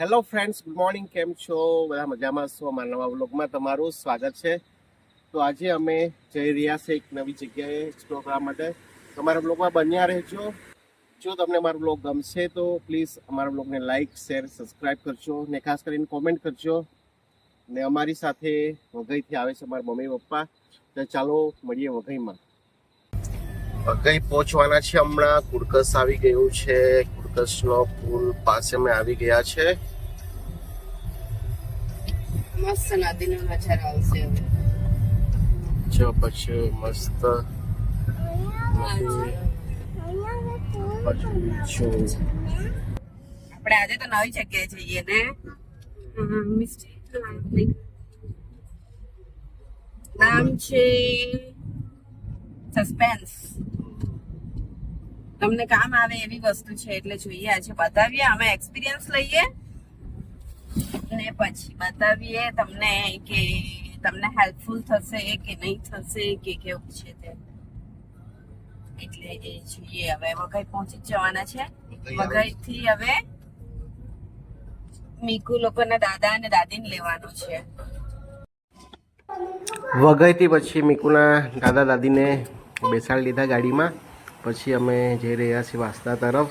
Hello friends, good morning, કેમ છો? બધા મજામાં છો? અમારા નવા વ્લોગમાં તમારું સ્વાગત છે. તો આજે અમે જઈ રહ્યા છે એક નવી જગ્યાએ એક્સપ્લોર કરવા માટે. તમારા બ્લોગમાં બન્યા રહેજો. જો તમને મારો બ્લોગ ગમશે તો પ્લીઝ અમારા બ્લોગને લાઇક શેર સબસ્ક્રાઈબ કરજો ને ખાસ કરીને કોમેન્ટ કરજો. ને અમારી સાથે વઘઈથી આવે છે મારા મમ્મી પપ્પા તો ચાલો મળીએ વઘઈમાં. વઘઈ પહોંચવાના છે હમણાં? કુડકસ આવી ગયું છે. કુડકસનો પુલ પાસે અમે આવી ગયા છે. મસ્ત નદીનો નજારો આવશે જો પછી મસ્ત આપણે આજે તો નવી જગ્યાએ જઈએ ને? નામ છે સસ્પેન્સ તમને કામ આવે એવી વસ્તુ છે એટલે જોઈએ. આજે બતાવીએ અમે એક્સપિરિયન્સ લઈએ. ને પછી બતાવીએ તમને કે તમને હેલ્પફુલ થશે કે નહીં થશે કે કેવું છે તે. એટલે એ જોઈએ. હવે વઘઈ પહોંચી જવાના છે. વઘઈ થી હવે મીકુ લોકોના દાદા અને દાદીને લેવાનું છે. વઘઈથી પછી મીકુના દાદા દાદીને બેસાડી લીધા ગાડીમાં. પછી અમે જઈ રહ્યા છીએ વાસ્તા તરફ.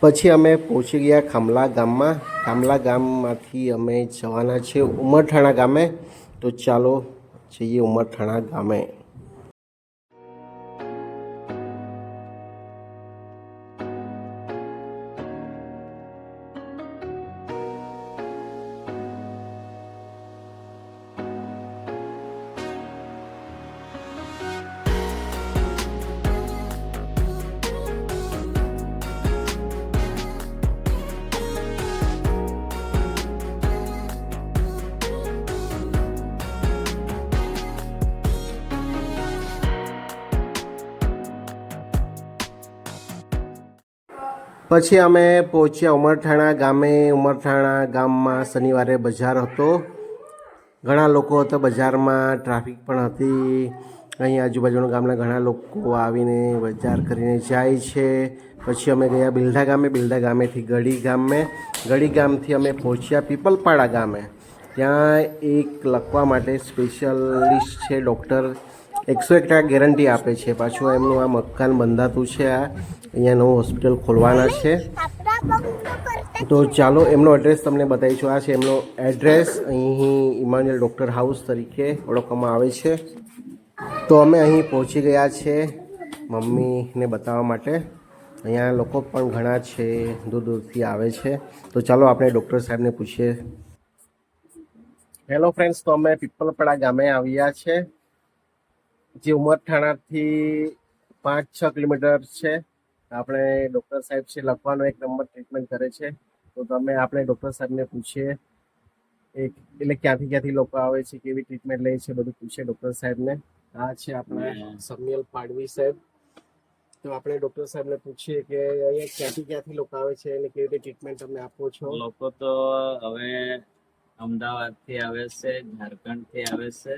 પછી અમે પહોંચી ગયા ખામલા ગામમાં. ખામલા ગામમાંથી અમે જવાના છીએ ઉમરઠાણા ગામે. તો ચાલો જઈએ ઉમરઠાણા ગામે. પછી અમે પહોંચ્યા ઉમરઠાણા ગામે. ઉમરઠાણા ગામમાં શનિવારે બજાર હતો. ઘણા લોકો હતા બજારમાં, ટ્રાફિક પણ હતી. અહીં આજુબાજુના ગામના ઘણા લોકો આવીને બજાર કરીને જાય છે. પછી અમે ગયા બિલ્ડા ગામે. બિલ્ડા ગામેથી ગઢી ગામે. ગઢી ગામથી અમે પહોંચ્યા પીપલપાડા ગામે. ત્યાં એક લખવા માટે સ્પેશિયલિસ્ટ છે ડૉક્ટર એકસો એક ટકા ગેરંટી આપે છે. પાછું એમનું આ મકાન બંધાતું છે. આ અહીંયા નવું હોસ્પિટલ ખોલવાના છે. તો ચાલો, એમનો એડ્રેસ તમને બતાવીશું આ છે એમનો એડ્રેસ અહીં ઇમાન્યુઅલ ડૉક્ટર હાઉસ તરીકે ઓળખવામાં આવે છે. તો અમે અહીં પહોંચી ગયા છે મમ્મીને બતાવવા માટે. અહીંયા લોકો પણ ઘણા છે, દૂર દૂરથી આવે છે. તો ચાલો, આપણે ડૉક્ટર સાહેબને પૂછીએ. હેલો ફ્રેન્ડ્સ તો અમે પીપલપડા ગામે આવ્યા છે. જે ઉમરઠાણાથી પાંચ છ કિલોમીટર છે. આપણે ડૉક્ટર સાહેબ છે, લખવાનો એક નંબર ટ્રીટમેન્ટ કરે છે. તો તમે, આપણે ડૉક્ટર સાહેબને પૂછીએ એક એટલે ક્યાંથી ક્યાંથી લોકો આવે છે, કેવી ટ્રીટમેન્ટ લે છે, બધું પૂછીએ ડૉક્ટર સાહેબને. આ છે આપણે સમિયલ પાડવી સાહેબ. તો આપણે ડૉક્ટર સાહેબને પૂછીએ કે અહીંયા ક્યાંથી ક્યાંથી લોકો આવે છે અને કેવી રીતે ટ્રીટમેન્ટ તમે આપો છો? લોકો તો હવે અમદાવાદથી આવે છે, ઝારખંડથી આવે છે.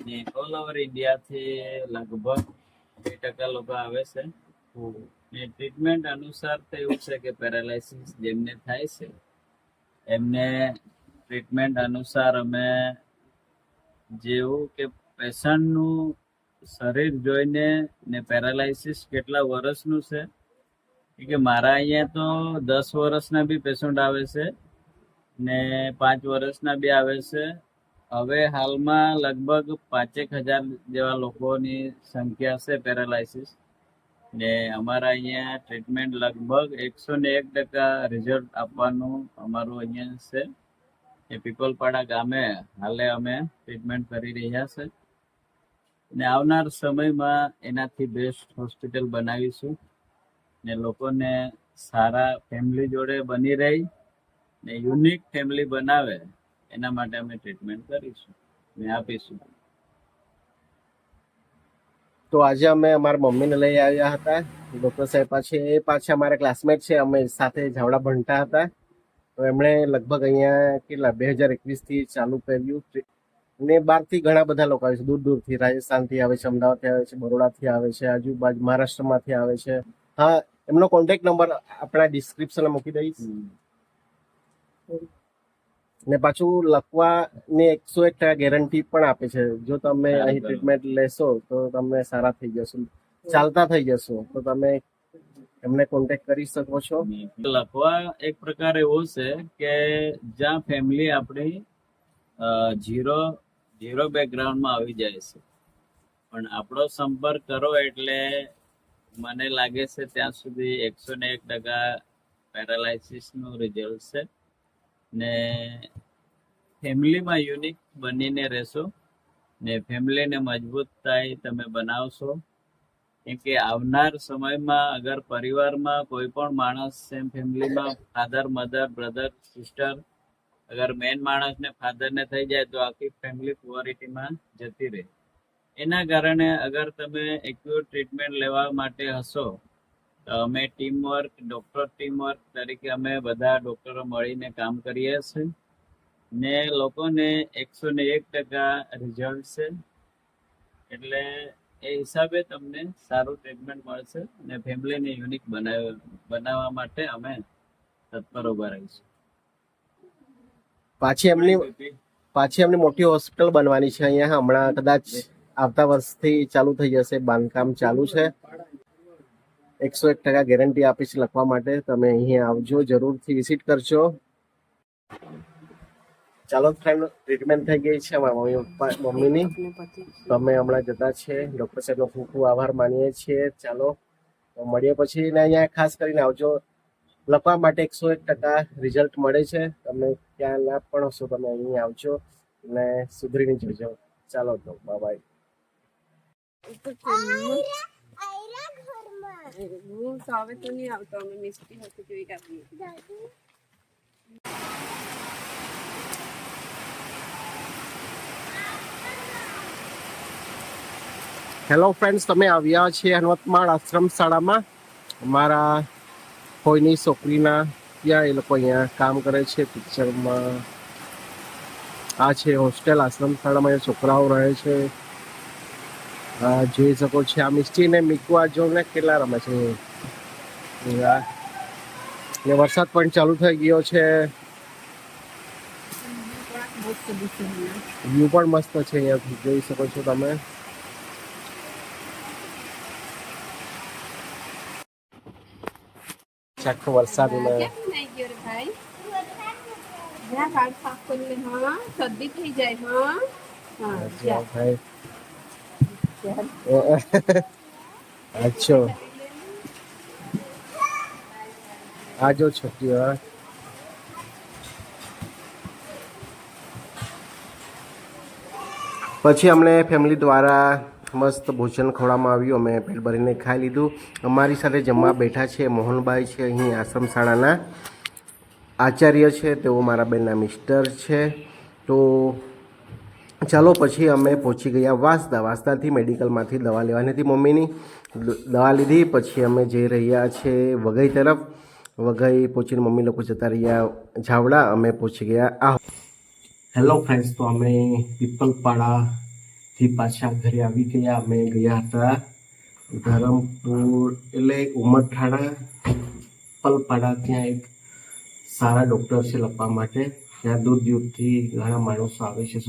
ને ઓલ ઓવર ઇન્ડિયા થી લગભગ બે ટકા લોકો આવે છે. ને ટ્રીટમેન્ટ અનુસાર તો એવું છે કે પેરાલાઇસિસ જેમને થાય છે, એમને ટ્રીટમેન્ટ અનુસાર અમે જેવું કે પેશન્ટનું શરીર જોઈને ને પેરાલાઇસિસ કેટલા વર્ષનું છે કે મારા અહીંયા તો દસ વર્ષના બી પેશન્ટ આવે છે ને પાંચ વર્ષના બી આવે છે હવે હાલમાં લગભગ પાંચેક હજાર જેવા લોકોની સંખ્યા છે પેરાલાઇસિસ. ને અમારા અહીંયા ટ્રીટમેન્ટ લગભગ એકસો ને એક ટકા રિઝલ્ટ આપવાનું અમારું અહીંયા છે. એ પીપલપાડા ગામે હાલે અમે ટ્રીટમેન્ટ કરી રહ્યા છે. ને આવનાર સમયમાં એનાથી બેસ્ટ હોસ્પિટલ બનાવીશું. ને લોકોને સારા ફેમિલી જોડે બની રહી. ને યુનિક ફેમિલી બનાવે. એના માટે અમે ટ્રીટમેન્ટ કરીશું. ને આપીશું. તો આજે અમે અમારા મમ્મીને લઈ આવ્યા હતા. ડૉક્ટર સાહેબ પાસે એ પાછા અમારા ક્લાસમેટ છે. અમે સાથે ઝાવડા ભણતા હતા. તો એમણે લગભગ અહીંયા કેટલા બે હજાર એકવીસથી ચાલુ કર્યું. ને બહારથી ઘણા બધા લોકો આવે છે. દૂર દૂરથી રાજસ્થાનથી આવે છે અમદાવાદથી આવે છે બરોડાથી આવે છે આજુબાજુ મહારાષ્ટ્રમાંથી આવે છે. હા એમનો કોન્ટેક્ટ નંબર આપણા ડિસ્ક્રિપ્શનમાં મૂકી દઈશ. ને પાછું લખવાની એકસો એક ટકા ગેરંટી પણ આપે છે. જો તમે અહીં ટ્રીટમેન્ટ લેશો તો તમે સારા થઈ જશો. ચાલતા થઈ જશો. તો તમે એમને કોન્ટેક્ટ કરી શકો છો. લખવા એક પ્રકાર એવો છે કે જ્યાં ફેમિલી આપણી ઝીરો ઝીરો બેકગ્રાઉન્ડમાં આવી જાય છે. પણ આપણો સંપર્ક કરો એટલે મને લાગે છે ત્યાં સુધી એકસો ને એક ટકા પેરાલાઇસિસનું રિઝલ્ટ છે. ને ફેમિલીમાં યુનિક બનીને રહેશો ને ફેમિલીને મજબૂતાઈ તમે બનાવશો. કેમ કે આવનાર સમયમાં અગર પરિવારમાં કોઈ પણ માણસ સેમ ફેમિલીમાં ફાધર મધર બ્રધર સિસ્ટર અગર મેન માણસને ફાધરને થઈ જાય તો આખી ફેમિલી પુઅરિટીમાં જતી રહે. એના કારણે અગર તમે એક્યુટ ટ્રીટમેન્ટ લેવા માટે હશો અમે team work doctor team work તરીકે અમે બધા ડોક્ટરો મળીને કામ કરીએ છીએ. ને લોકોને એકસો ને એક ટકા રિઝલ્ટ છે. એટલે એ હિસાબે તમને સારું ટ્રીટમેન્ટ મળશે ને ફેમિલીને યુનિક બનાવ બનાવવા માટે અમે તત્પર ઊભા રહીશું. પાછી એમની પાછી એમની મોટી હોસ્પિટલ બનવાની છે. અહીંયા હમણાં કદાચ આવતા વર્ષથી ચાલુ થઈ જશે. બાંધકામ ચાલુ છે. એકસો એક ટકા ગેરંટી આપીશ લખવા માટે. તમે અહીંયા આવજો, જરૂરથી વિઝિટ કરજો. ચાલો ફ્રેન્ડ ટ્રીટમેન્ટ થઈ ગઈ છે મમ્મી મમ્મીની. તમે હમણાં જતા છે. ડૉક્ટર સાહેબનો ખૂબ ખૂબ આભાર માનીએ છીએ. ચાલો મળીએ પછી ને અહીંયા ખાસ કરીને આવજો. લખવા માટે એકસો એક ટકા રિઝલ્ટ મળે છે. તમે ક્યાં ના પણ હશો, તમે અહીં આવજો અને સુધરીને જજો. ચાલો, તો બાય હું તો તો નહીં આવતો અમે મિસ્ટી હતું જોઈ કાપીએ હેલો ફ્રેન્ડ્સ તમે આવ્યા છીએ હનવતમાળ આશ્રમ શાળામાં. અમારા કોઈની છોકરીના ત્યાં એ લોકો અહીંયા કામ કરે છે પિક્ચરમાં આ છે હોસ્ટેલ આશ્રમ શાળામાં અહીંયા છોકરાઓ રહે છે. જોઈ શકો છો આ મિસ્ટી ને મીકવા જો ને કેટલા રમે છે. ને વરસાદ પણ ચાલુ થઈ ગયો છે. વ્યૂ પણ મસ્ત છે અહીંયા જોઈ શકો છો તમે. આખો વરસાદ ભાઈ. ભાઈ જા. અચ્છો આજો છોકરી હા. પછી અમને ફેમિલી દ્વારા મસ્ત ભોજન ખવડાવવામાં આવ્યું અમે પેટ ભરીને ખાઈ લીધું અમારી સાથે જમવા બેઠા છે મોહનભાઈ છે, અહીં આશ્રમ શાળાના આચાર્ય છે, તેઓ મારા બેનના મિસ્ટર છે તો ચાલો પછી અમે પહોંચી ગયા વાંસદા. વાંસદાથી મેડિકલમાંથી દવા લેવાની હતી મમ્મીની. દવા લીધી, પછી અમે જઈ રહ્યા છે વઘઈ તરફ. વઘઈ પહોંચીને મમ્મી લોકો જતા રહ્યા ઝાવડા. અમે પહોંચી ગયા આ હેલો ફ્રેન્ડ્સ તો અમે પીપલપાડાથી પાછા ઘરે આવી ગયા. અમે ગયા હતા ધરમપુર, એટલે ઉમરઠાણા પીપલપાડા. ત્યાં એક સારા ડૉક્ટર છે લપવા માટે. ત્યાં દૂર દૂરથી ઘણા માણસો આવે છે.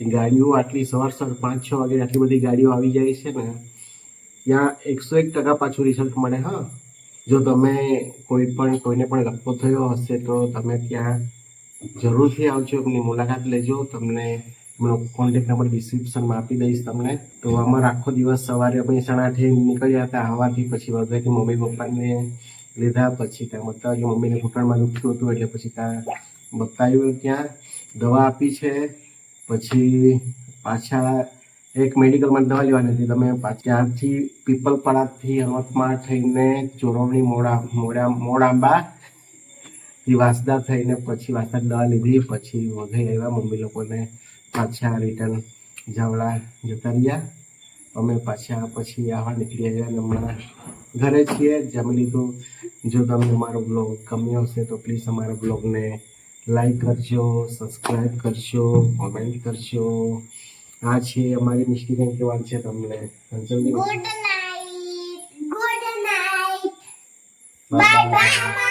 ગાડીઓ આટલી સવાર સવાર પાંચ છ વાગે આટલી બધી ગાડીઓ આવી જાય છે ને, ત્યાં એકસો એક ટકા પાછું રિઝલ્ટ મળે, હા. જો તમે કોઈ પણ, કોઈને પણ લપવો થયો હશે તો તમે ત્યાં જરૂરથી આવજો, એમની મુલાકાત લેજો. તમને એમનો કોન્ટેક્ટ નંબર ડિસ્ક્રિપ્શનમાં આપી દઈશ તમને. તો અમારો આખો દિવસ સવારે અમે સણાથી નીકળ્યા હતા હવાથી પછી વગેરેથી મમ્મી પપ્પાને લીધા, પછી ત્યાં બતાવ્યું મમ્મીને ઘૂંટણમાં દુખતું હતું એટલે પછી ત્યાં બતાવ્યું ત્યાં. દવા આપી છે. પછી પાછા એક મેડિકલમાં દવા લેવાની હતી. તમે ત્યાંથી પીપલપાડાથી હનવતમાં થઈને ચોરવણી મોડા મોડા, મોડાંબા વાસદા થઈને પછી વાસદા દવા લીધી. પછી વઘઈ આવ્યા. મમ્મી લોકોને પાછા રિટર્ન જાવડા જતા રહ્યા. અમે પાછા પછી આવા નીકળી આવ્યા અને હમણાં ઘરે છીએ. જમી લીધું. જો તમને અમારો બ્લોગ ગમ્યો હશે તો પ્લીઝ અમારા બ્લોગને લાઈક કરજો સબસ્ક્રાઈબ કરજો કોમેન્ટ કરજો. આ છે અમારી મિસ્ટી બેંક છે તમને. Good night good night bye bye.